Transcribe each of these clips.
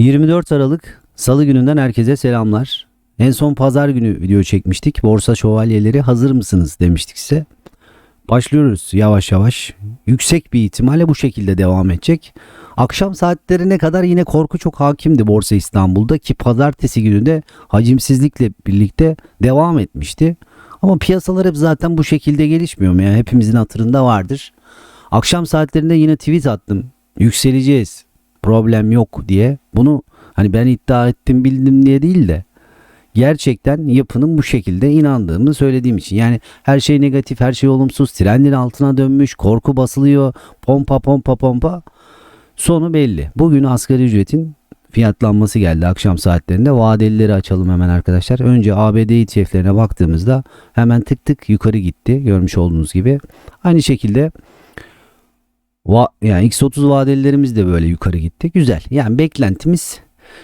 24 Aralık Salı gününden herkese selamlar. En son pazar günü video çekmiştik. Borsa şövalyeleri hazır mısınız demiştik size. Başlıyoruz yavaş yavaş. Yüksek bir ihtimalle bu şekilde devam edecek. Akşam saatlerine kadar yine korku çok hakimdi Borsa İstanbul'da ki pazartesi günü de hacimsizlikle birlikte devam etmişti. Ama piyasalar hep zaten bu şekilde gelişmiyor mu ya? Hepimizin hatırında vardır. Akşam saatlerinde yine tweet attım. Yükseleceğiz. Problem yok diye. Bunu hani ben iddia ettim bildim diye değil de gerçekten yapının bu şekilde inandığımı söylediğim için. Yani her şey negatif, her şey olumsuz, trendin altına dönmüş, korku basılıyor, pompa pompa pompa. Sonu belli. Bugün asgari ücretin fiyatlanması geldi akşam saatlerinde. Vadelileri açalım hemen arkadaşlar. Önce ABD ETF'lerine baktığımızda hemen tık tık yukarı gitti. Görmüş olduğunuz gibi. Aynı şekilde va yani X30 vadelilerimiz de böyle yukarı gitti. Güzel. Yani beklentimiz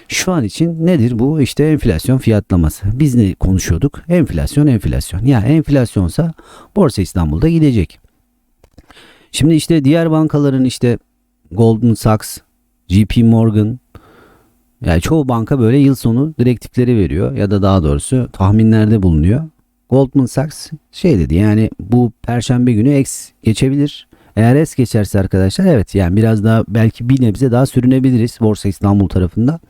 şu an için nedir bu? İşte enflasyon fiyatlaması. Biz ne konuşuyorduk? Enflasyon, enflasyon. Yani enflasyonsa Borsa İstanbul'da gidecek. Şimdi işte diğer bankaların işte Goldman Sachs, JP Morgan yani çoğu banka böyle yıl sonu direktifleri veriyor ya da daha doğrusu tahminlerde bulunuyor. Goldman Sachs şey dedi yani bu perşembe günü X geçebilir. Eğer es geçerse arkadaşlar evet yani biraz daha belki bir nebze daha sürünebiliriz Borsa İstanbul tarafında.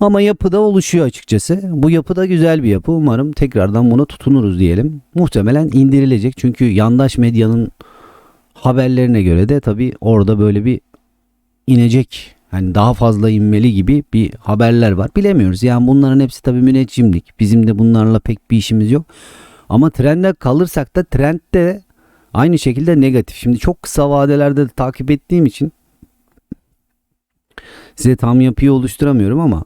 Ama yapıda oluşuyor açıkçası. Bu yapı da güzel bir yapı. Umarım tekrardan buna tutunuruz diyelim. Muhtemelen indirilecek. Çünkü yandaş medyanın haberlerine göre de tabii orada böyle bir inecek. Hani daha fazla inmeli gibi bir haberler var. Bilemiyoruz. Yani bunların hepsi tabii müneccimlik. Bizim de bunlarla pek bir işimiz yok. Ama trende kalırsak da trend de aynı şekilde negatif. Şimdi çok kısa vadelerde de takip ettiğim için size tam yapıyı oluşturamıyorum ama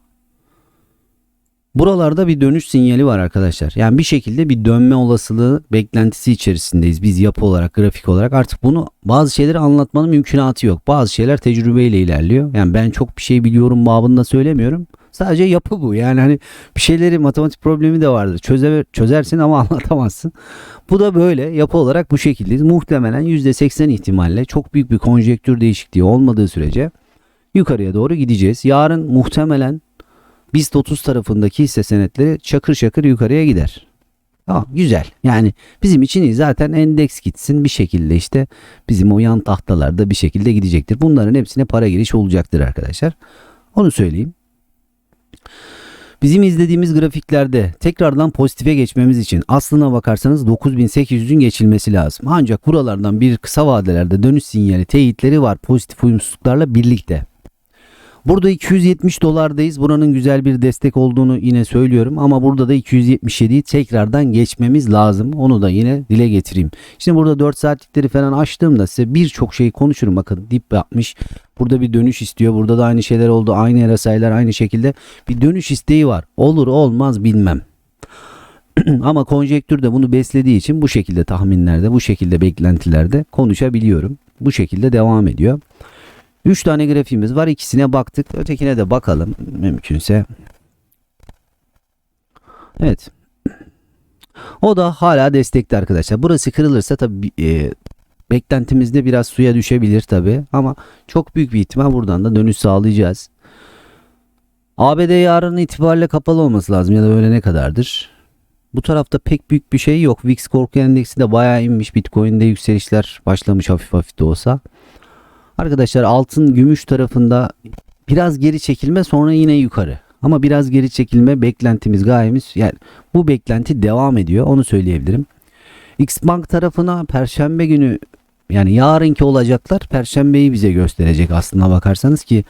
buralarda bir dönüş sinyali var arkadaşlar. Yani bir şekilde bir dönme olasılığı beklentisi içerisindeyiz biz yapı olarak, grafik olarak. Artık bunu bazı şeyleri anlatmanın mümkünatı yok. Bazı şeyler tecrübeyle ilerliyor. Yani ben çok bir şey biliyorum babında söylemiyorum. Sadece yapı bu. Yani hani bir şeyleri matematik problemi de vardır. Çöze, çözersin ama anlatamazsın. Bu da böyle yapı olarak bu şekilde. Muhtemelen %80 ihtimalle çok büyük bir konjektür değişikliği olmadığı sürece yukarıya doğru gideceğiz. Yarın muhtemelen BIST 30 tarafındaki hisse senetleri çakır çakır yukarıya gider. Tamam güzel. Yani bizim için iyi. Zaten endeks gitsin bir şekilde işte bizim o yan tahtalarda bir şekilde gidecektir. Bunların hepsine para giriş olacaktır arkadaşlar. Onu söyleyeyim. Bizim izlediğimiz grafiklerde tekrardan pozitife geçmemiz için aslına bakarsanız 9800'ün geçilmesi lazım. Ancak buralardan bir kısa vadelerde dönüş sinyali teyitleri var pozitif uyumsuzluklarla birlikte. Burada 270 dolardayız. Buranın güzel bir destek olduğunu yine söylüyorum ama burada da 277'yi tekrardan geçmemiz lazım. Onu da yine dile getireyim. Şimdi burada 4 saatlikleri falan açtığımda size birçok şey konuşurum. Bakın dip yapmış. Burada bir dönüş istiyor. Burada da aynı şeyler oldu. Aynı RSI'ler aynı şekilde bir dönüş isteği var. Olur olmaz bilmem. Ama konjektür de bunu beslediği için bu şekilde tahminlerde, bu şekilde beklentilerde konuşabiliyorum. Bu şekilde devam ediyor. 3 tane grafiğimiz var. İkisine baktık. Ötekine de bakalım mümkünse. Evet. O da hala destekli arkadaşlar. Burası kırılırsa tabii e, beklentimizde biraz suya düşebilir tabii. Ama çok büyük bir ihtimal buradan da dönüş sağlayacağız. ABD yarın itibariyle kapalı olması lazım ya da öyle ne kadardır? Bu tarafta pek büyük bir şey yok. VIX korku endeksi de bayağı inmiş. Bitcoin'de yükselişler başlamış hafif hafif de olsa. Arkadaşlar altın gümüş tarafında biraz geri çekilme sonra yine yukarı. Ama biraz geri çekilme beklentimiz gayemiz yani bu beklenti devam ediyor onu söyleyebilirim. Xbank tarafına perşembe günü yani yarınki olacaklar perşembeyi bize gösterecek aslına bakarsanız ki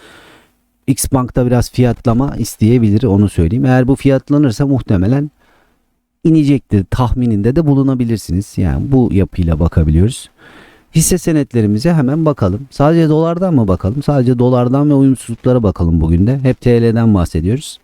Xbank'ta biraz fiyatlama isteyebilir onu söyleyeyim. Eğer bu fiyatlanırsa muhtemelen inecektir tahmininde de bulunabilirsiniz. Yani bu yapıyla bakabiliyoruz. Hisse senetlerimize hemen bakalım. Sadece dolardan mı bakalım? Sadece dolardan ve uyumsuzluklara bakalım bugün de. Hep TL'den bahsediyoruz.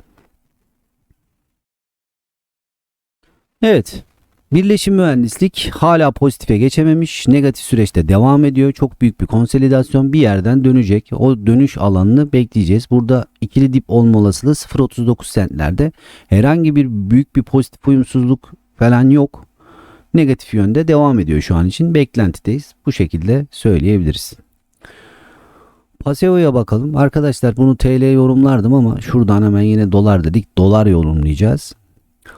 Evet. Birleşim mühendislik hala pozitife geçememiş. Negatif süreçte devam ediyor. Çok büyük bir konsolidasyon bir yerden dönecek. O dönüş alanını bekleyeceğiz. Burada ikili dip olma olasılığı 0.39 sentlerde. Herhangi bir büyük bir pozitif uyumsuzluk falan yok negatif yönde devam ediyor şu an için. Beklentideyiz. Bu şekilde söyleyebiliriz. Paseo'ya bakalım. Arkadaşlar bunu TL yorumlardım ama şuradan hemen yine dolar dedik. Dolar yorumlayacağız.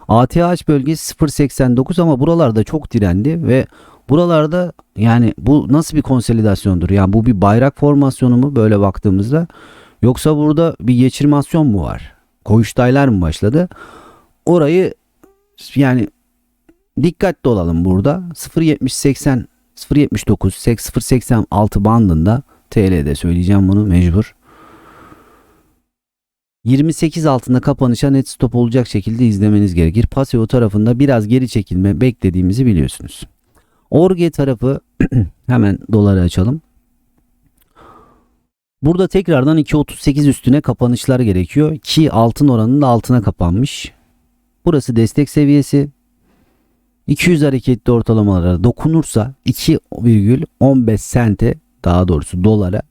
ATH bölgesi 0.89 ama buralarda çok direndi ve buralarda yani bu nasıl bir konsolidasyondur? Yani bu bir bayrak formasyonu mu böyle baktığımızda yoksa burada bir geçirmasyon mu var? Koyuştaylar mı başladı? Orayı yani dikkatli olalım burada. 0.70-80 0.79 0.86 bandında TL'de söyleyeceğim bunu mecbur. 28 altında kapanışa net stop olacak şekilde izlemeniz gerekir. Paseo tarafında biraz geri çekilme beklediğimizi biliyorsunuz. Orge tarafı hemen doları açalım. Burada tekrardan 2.38 üstüne kapanışlar gerekiyor ki altın oranının da altına kapanmış. Burası destek seviyesi. 200 hareketli ortalamalara dokunursa 2,15 sente daha doğrusu dolara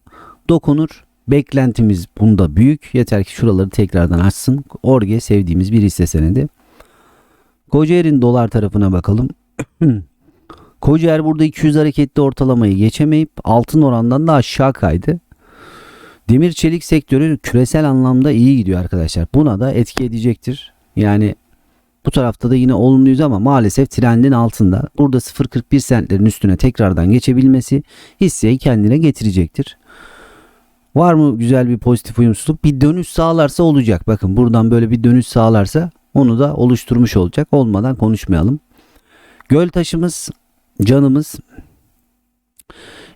dokunur. Beklentimiz bunda büyük. Yeter ki şuraları tekrardan açsın. Orge sevdiğimiz bir hisse senedi. Kocaer'in dolar tarafına bakalım. Kocaer burada 200 hareketli ortalamayı geçemeyip altın orandan da aşağı kaydı. Demir çelik sektörü küresel anlamda iyi gidiyor arkadaşlar. Buna da etki edecektir. Yani bu tarafta da yine olumluyuz ama maalesef trendin altında. Burada 0.41 sentlerin üstüne tekrardan geçebilmesi hisseyi kendine getirecektir. Var mı güzel bir pozitif uyumsuzluk? Bir dönüş sağlarsa olacak. Bakın buradan böyle bir dönüş sağlarsa onu da oluşturmuş olacak. Olmadan konuşmayalım. Göl taşımız canımız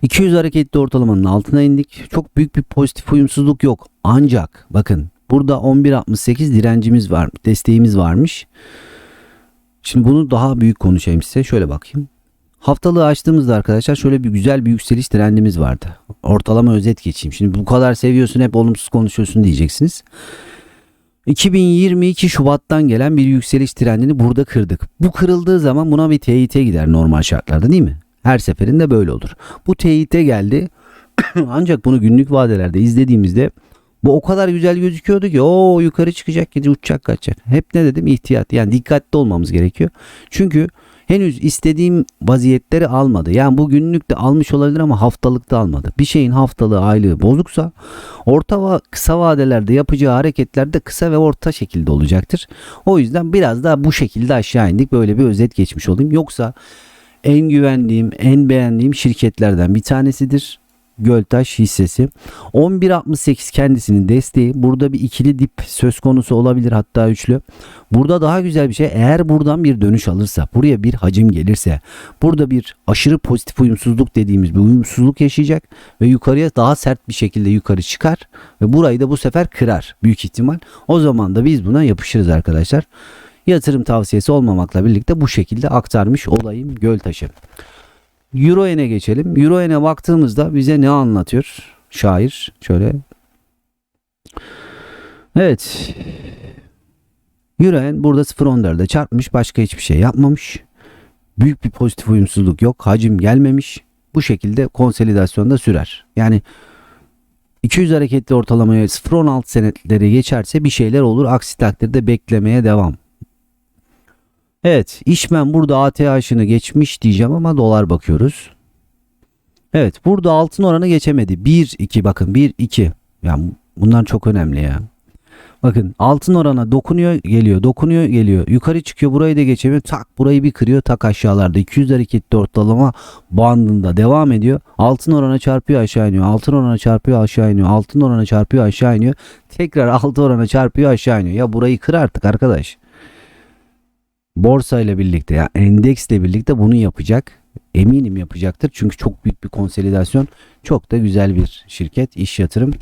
200 hareketli ortalamanın altına indik. Çok büyük bir pozitif uyumsuzluk yok. Ancak bakın burada 11.68 direncimiz var, desteğimiz varmış. Şimdi bunu daha büyük konuşayım size. Şöyle bakayım. Haftalığı açtığımızda arkadaşlar şöyle bir güzel bir yükseliş trendimiz vardı. Ortalama özet geçeyim. Şimdi bu kadar seviyorsun hep olumsuz konuşuyorsun diyeceksiniz. 2022 Şubat'tan gelen bir yükseliş trendini burada kırdık. Bu kırıldığı zaman buna bir teyit gider normal şartlarda değil mi? Her seferinde böyle olur. Bu teyite geldi. Ancak bunu günlük vadelerde izlediğimizde bu o kadar güzel gözüküyordu ki o yukarı çıkacak gece uçacak kaçacak. Hep ne dedim ihtiyat yani dikkatli olmamız gerekiyor. Çünkü henüz istediğim vaziyetleri almadı. Yani bu günlük de almış olabilir ama haftalıkta almadı. Bir şeyin haftalığı aylığı bozuksa orta ve kısa vadelerde yapacağı hareketler de kısa ve orta şekilde olacaktır. O yüzden biraz daha bu şekilde aşağı indik. Böyle bir özet geçmiş olayım. Yoksa en güvendiğim, en beğendiğim şirketlerden bir tanesidir. Göltaş hissesi. 11.68 kendisinin desteği. Burada bir ikili dip söz konusu olabilir hatta üçlü. Burada daha güzel bir şey eğer buradan bir dönüş alırsa buraya bir hacim gelirse burada bir aşırı pozitif uyumsuzluk dediğimiz bir uyumsuzluk yaşayacak ve yukarıya daha sert bir şekilde yukarı çıkar ve burayı da bu sefer kırar büyük ihtimal. O zaman da biz buna yapışırız arkadaşlar. Yatırım tavsiyesi olmamakla birlikte bu şekilde aktarmış olayım Göltaş'ı. Euroyen'e geçelim. Euroyen'e baktığımızda bize ne anlatıyor şair? Şöyle. Evet. Euroyen burada 0.14'de çarpmış. Başka hiçbir şey yapmamış. Büyük bir pozitif uyumsuzluk yok. Hacim gelmemiş. Bu şekilde konsolidasyonda sürer. Yani 200 hareketli ortalamaya 0.16 senetleri geçerse bir şeyler olur. Aksi takdirde beklemeye devam. Evet işmen burada ATH'ını geçmiş diyeceğim ama dolar bakıyoruz. Evet burada altın oranı geçemedi. 1-2 bakın 1-2. Yani bunlar çok önemli ya. Bakın altın orana dokunuyor geliyor dokunuyor geliyor. Yukarı çıkıyor burayı da geçemiyor. Tak burayı bir kırıyor tak aşağılarda. 200 hareketli ortalama bandında devam ediyor. Altın orana çarpıyor aşağı iniyor. Altın orana çarpıyor aşağı iniyor. Altın orana çarpıyor aşağı iniyor. Tekrar altın orana çarpıyor aşağı iniyor. Ya burayı kır artık arkadaş borsa ile birlikte ya yani endeksle birlikte bunu yapacak. Eminim yapacaktır. Çünkü çok büyük bir konsolidasyon. Çok da güzel bir şirket, iş yatırım.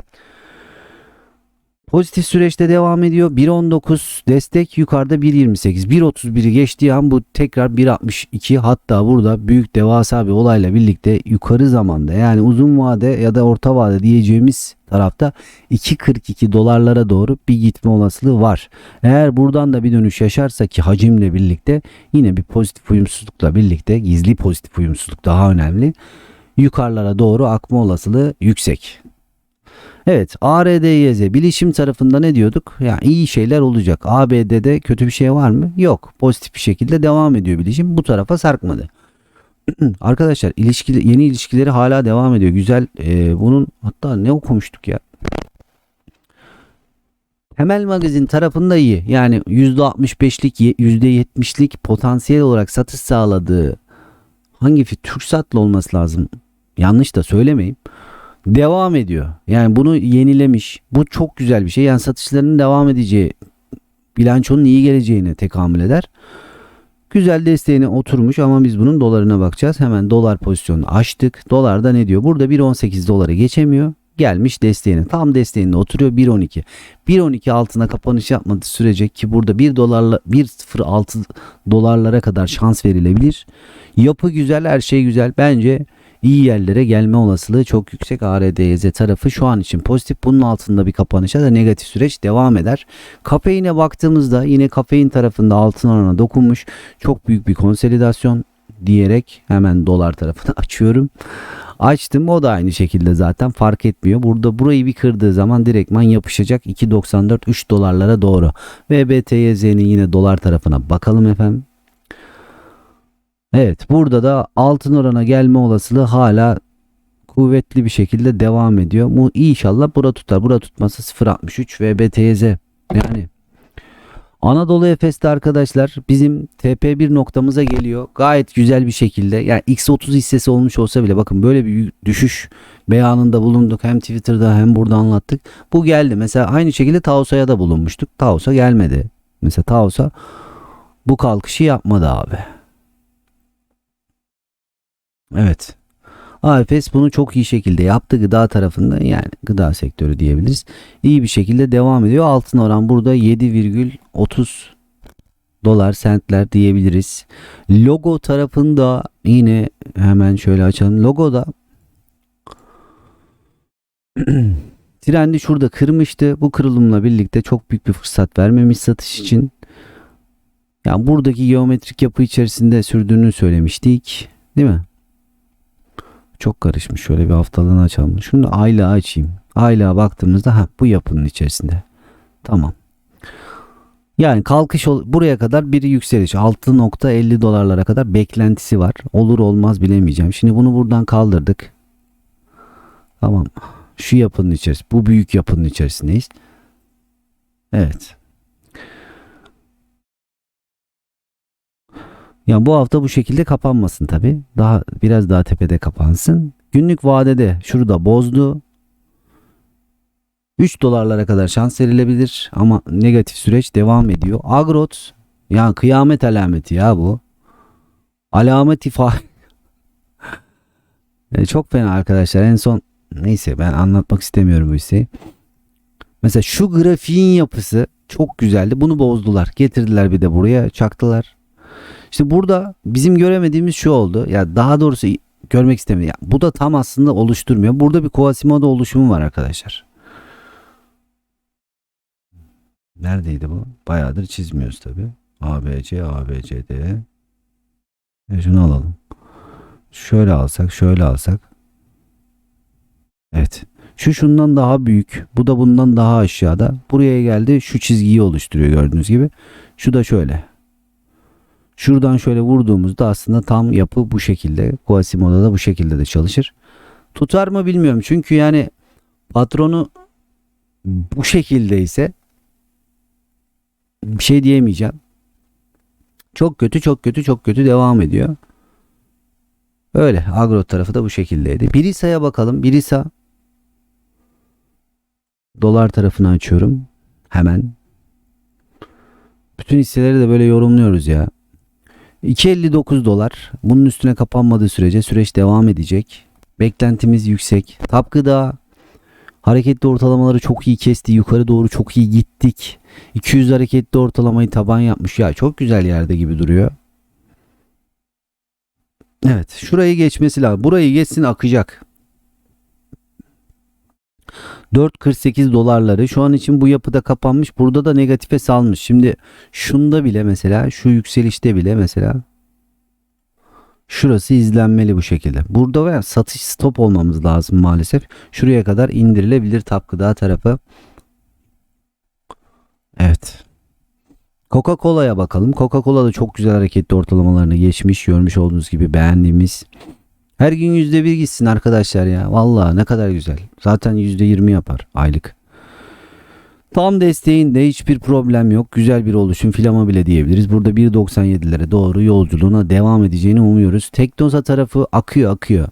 Pozitif süreçte devam ediyor. 1.19 destek yukarıda 1.28. 1.31'i geçtiği an bu tekrar 1.62 hatta burada büyük devasa bir olayla birlikte yukarı zamanda yani uzun vade ya da orta vade diyeceğimiz tarafta 2.42 dolarlara doğru bir gitme olasılığı var. Eğer buradan da bir dönüş yaşarsa ki hacimle birlikte yine bir pozitif uyumsuzlukla birlikte gizli pozitif uyumsuzluk daha önemli. Yukarılara doğru akma olasılığı yüksek. Evet ARDYZ bilişim tarafında ne diyorduk? Ya yani iyi şeyler olacak. ABD'de kötü bir şey var mı? Yok. Pozitif bir şekilde devam ediyor bilişim. Bu tarafa sarkmadı. Arkadaşlar ilişki, yeni ilişkileri hala devam ediyor. Güzel. Ee, bunun hatta ne okumuştuk ya? Temel magazin tarafında iyi. Yani %65'lik %70'lik potansiyel olarak satış sağladığı hangi Türksat'la olması lazım. Yanlış da söylemeyeyim. Devam ediyor. Yani bunu yenilemiş. Bu çok güzel bir şey. Yani satışlarının devam edeceği bilançonun iyi geleceğine tekamül eder. Güzel desteğine oturmuş ama biz bunun dolarına bakacağız. Hemen dolar pozisyonunu açtık. Dolarda ne diyor? Burada 1.18 doları geçemiyor. Gelmiş desteğine. Tam desteğinde oturuyor 1.12. 1.12 altına kapanış yapmadığı sürece ki burada 1 dolarla 1.06 dolarlara kadar şans verilebilir. Yapı güzel, her şey güzel. Bence iyi yerlere gelme olasılığı çok yüksek. ARDYZ tarafı şu an için pozitif. Bunun altında bir kapanışa da negatif süreç devam eder. Kafeine baktığımızda yine kafein tarafında altın oranına dokunmuş. Çok büyük bir konsolidasyon diyerek hemen dolar tarafını açıyorum. Açtım o da aynı şekilde zaten fark etmiyor. Burada burayı bir kırdığı zaman direktman yapışacak 2.94 3 dolarlara doğru. Ve BTYZ'nin yine dolar tarafına bakalım efendim. Evet burada da altın orana gelme olasılığı hala kuvvetli bir şekilde devam ediyor. Bu inşallah bura tutar. Bura tutması 0.63 ve BTYZ. Yani Anadolu Efes'te arkadaşlar bizim TP1 noktamıza geliyor. Gayet güzel bir şekilde. Yani X30 hissesi olmuş olsa bile bakın böyle bir düşüş beyanında bulunduk. Hem Twitter'da hem burada anlattık. Bu geldi. Mesela aynı şekilde Taosa'ya da bulunmuştuk. Taosa gelmedi. Mesela Taosa bu kalkışı yapmadı abi. Evet. AFS bunu çok iyi şekilde yaptı gıda tarafında yani gıda sektörü diyebiliriz. İyi bir şekilde devam ediyor. Altın oran burada 7,30 dolar sentler diyebiliriz. Logo tarafında yine hemen şöyle açalım. Logoda trendi şurada kırmıştı. Bu kırılımla birlikte çok büyük bir fırsat vermemiş satış için. Yani buradaki geometrik yapı içerisinde sürdüğünü söylemiştik. Değil mi? Çok karışmış. Şöyle bir haftalığını açalım. Şunu da aylığa açayım. Aylığa baktığımızda ha bu yapının içerisinde. Tamam. Yani kalkış buraya kadar bir yükseliş 6.50 dolarlara kadar beklentisi var. Olur olmaz bilemeyeceğim. Şimdi bunu buradan kaldırdık. Tamam. Şu yapının içerisinde. Bu büyük yapının içerisindeyiz. Evet. Yani bu hafta bu şekilde kapanmasın tabi. Daha biraz daha tepede kapansın. Günlük vadede şurada bozdu. 3 dolarlara kadar şans verilebilir ama negatif süreç devam ediyor. Agrot ya kıyamet alameti ya bu. Alameti fa e, çok fena arkadaşlar. En son neyse ben anlatmak istemiyorum bu hisseyi. Mesela şu grafiğin yapısı çok güzeldi. Bunu bozdular. Getirdiler bir de buraya çaktılar. İşte burada bizim göremediğimiz şu oldu. Ya daha doğrusu görmek istemiyor. Yani bu da tam aslında oluşturmuyor. Burada bir Quasimodo oluşumu var arkadaşlar. Neredeydi bu? Bayağıdır çizmiyoruz tabi. ABC, ABCD. E şunu alalım. Şöyle alsak, şöyle alsak. Evet. Şu şundan daha büyük. Bu da bundan daha aşağıda. Buraya geldi. Şu çizgiyi oluşturuyor gördüğünüz gibi. Şu da şöyle. Şuradan şöyle vurduğumuzda aslında tam yapı bu şekilde. Quasimodo da bu şekilde de çalışır. Tutar mı bilmiyorum. Çünkü yani patronu bu şekilde ise bir şey diyemeyeceğim. Çok kötü çok kötü çok kötü devam ediyor. Öyle agro tarafı da bu şekildeydi. Birisa'ya bakalım. Birisa dolar tarafını açıyorum. Hemen. Bütün hisseleri de böyle yorumluyoruz ya. 2.59 dolar. Bunun üstüne kapanmadığı sürece süreç devam edecek. Beklentimiz yüksek. Tapkıda hareketli ortalamaları çok iyi kesti. Yukarı doğru çok iyi gittik. 200 hareketli ortalamayı taban yapmış. Ya çok güzel yerde gibi duruyor. Evet şurayı geçmesi lazım. Burayı geçsin akacak. 4.48 dolarları şu an için bu yapıda kapanmış. Burada da negatife salmış. Şimdi şunda bile mesela şu yükselişte bile mesela şurası izlenmeli bu şekilde. Burada veya satış stop olmamız lazım maalesef. Şuraya kadar indirilebilir tap gıda tarafı. Evet. Coca-Cola'ya bakalım. Coca-Cola da çok güzel hareketli ortalamalarını geçmiş. Görmüş olduğunuz gibi beğendiğimiz. Her gün %1 gitsin arkadaşlar ya. Vallahi ne kadar güzel. Zaten %20 yapar aylık. Tam desteğinde hiçbir problem yok. Güzel bir oluşum filama bile diyebiliriz. Burada 1.97'lere doğru yolculuğuna devam edeceğini umuyoruz. Teknosa tarafı akıyor akıyor.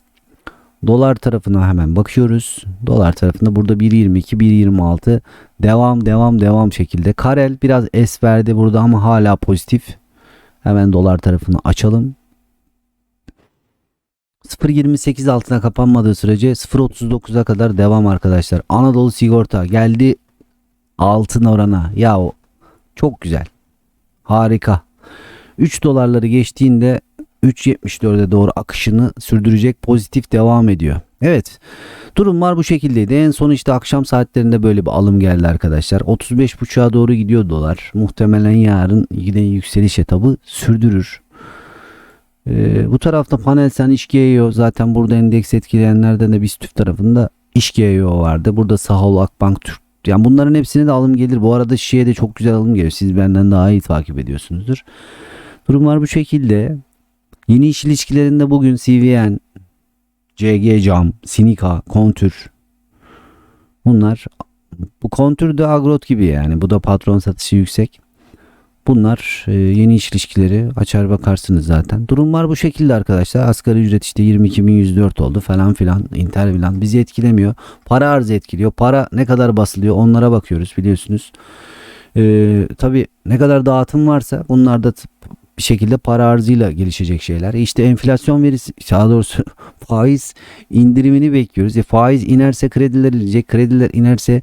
Dolar tarafına hemen bakıyoruz. Dolar tarafında burada 1.22, 1.26 devam devam devam şekilde. Karel biraz es verdi burada ama hala pozitif. Hemen dolar tarafını açalım. 0.28 altına kapanmadığı sürece 0.39'a kadar devam arkadaşlar. Anadolu sigorta geldi altın orana. Ya o çok güzel. Harika. 3 dolarları geçtiğinde 3.74'e doğru akışını sürdürecek pozitif devam ediyor. Evet. Durumlar bu şekildeydi. En son işte akşam saatlerinde böyle bir alım geldi arkadaşlar. 35.5'a doğru gidiyor dolar. Muhtemelen yarın yine yükseliş etabı sürdürür. Ee, bu tarafta Panelsen İşgeo zaten burada endeks etkileyenlerden de BIST tarafında İşgeo vardı. Burada Sahol Akbank Türk yani bunların hepsine de alım gelir. Bu arada şişeye de çok güzel alım geliyor. Siz benden daha iyi takip ediyorsunuzdur. Durumlar bu şekilde. Yeni iş ilişkilerinde bugün CVN, CG Cam, Sinika, Kontür. Bunlar bu Kontür de Agrot gibi yani. Bu da patron satışı yüksek. Bunlar e, yeni iş ilişkileri açar bakarsınız zaten. Durumlar bu şekilde arkadaşlar. Asgari ücret işte 22.104 oldu falan filan. Inter filan bizi etkilemiyor. Para arzı etkiliyor. Para ne kadar basılıyor onlara bakıyoruz biliyorsunuz. E, tabii ne kadar dağıtım varsa bunlar da bir şekilde para arzıyla gelişecek şeyler. E işte enflasyon verisi daha doğrusu faiz indirimini bekliyoruz. E faiz inerse krediler inecek. Krediler inerse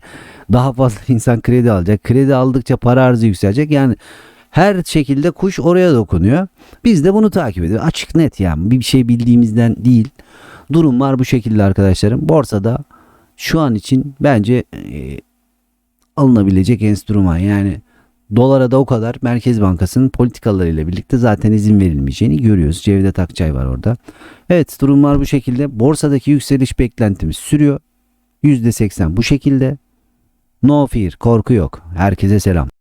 daha fazla insan kredi alacak. Kredi aldıkça para arzı yükselecek. Yani her şekilde kuş oraya dokunuyor. Biz de bunu takip ediyoruz. Açık net yani bir şey bildiğimizden değil. Durumlar bu şekilde arkadaşlarım. Borsada şu an için bence e, alınabilecek enstrüman yani dolara da o kadar Merkez Bankası'nın politikalarıyla birlikte zaten izin verilmeyeceğini görüyoruz. Cevdet Akçay var orada. Evet durumlar bu şekilde. Borsadaki yükseliş beklentimiz sürüyor. %80 bu şekilde. No fear korku yok. Herkese selam.